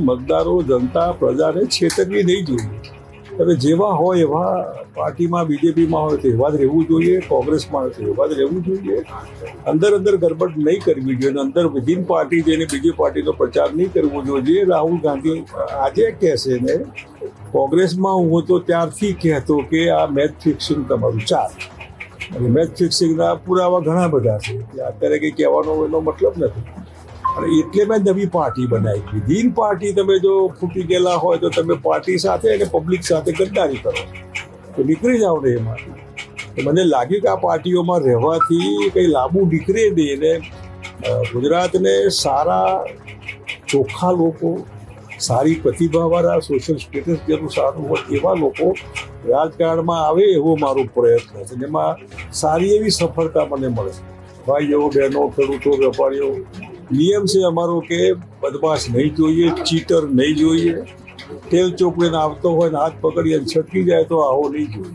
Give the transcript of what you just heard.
મતદારો, જનતા, પ્રજાને છેતરવી નહીં જોઈએ. હવે જેવા હોય એવા પાર્ટીમાં, બીજેપીમાં હોય તેવા જ રહેવું જોઈએ, કોંગ્રેસમાં હોય તો એવા જ રહેવું જોઈએ. અંદર અંદર ગરબડ નહીં કરવી જોઈએ અંદર વિધિન પાર્ટી જઈને બીજી પાર્ટીનો પ્રચાર નહીં કરવો જોઈએ. રાહુલ ગાંધી આજે કહેશે ને, કોંગ્રેસમાં હું હતો ત્યારથી કહેતો કે આ મેચ ફિક્સિંગ તમારું ચાલ. અને મેચ ફિક્સિંગના પુરાવા ઘણા બધા છે. અત્યારે કંઈ કહેવાનો એનો મતલબ નથી. એટલે મેં નવી પાર્ટી બનાવી વિધિન પાર્ટી તમે જો ફૂટી ગયેલા હોય તો તમે પાર્ટી સાથે અને પબ્લિક સાથે ગદ્દારી કરો. તો નીકળી જાઓ ને એમાંથી. મને લાગ્યું કે આ પાર્ટીઓમાં રહેવાથી કંઈ લાંબુ નીકળે નહીં અને ગુજરાતને સારા, ચોખ્ખા લોકો, સારી પ્રતિભાવાળા સોશિયલ સ્ટેટસ જેનું સારું હોય એવા લોકો રાજકારણમાં આવે એવો મારો પ્રયત્ન છે. જેમાં સારી એવી સફળતા મને મળે ભાઈઓ, બહેનો, ખેડૂતો, વેપારીઓ નિયમ છે અમારો કે બદમાશ નહીં જોઈએ, ચીટર નહીં જોઈએ. તેલ ચોપડીને આવતો હોય ને હાથ પકડી અને છટકી જાય તો આવો નહીં જોઈએ.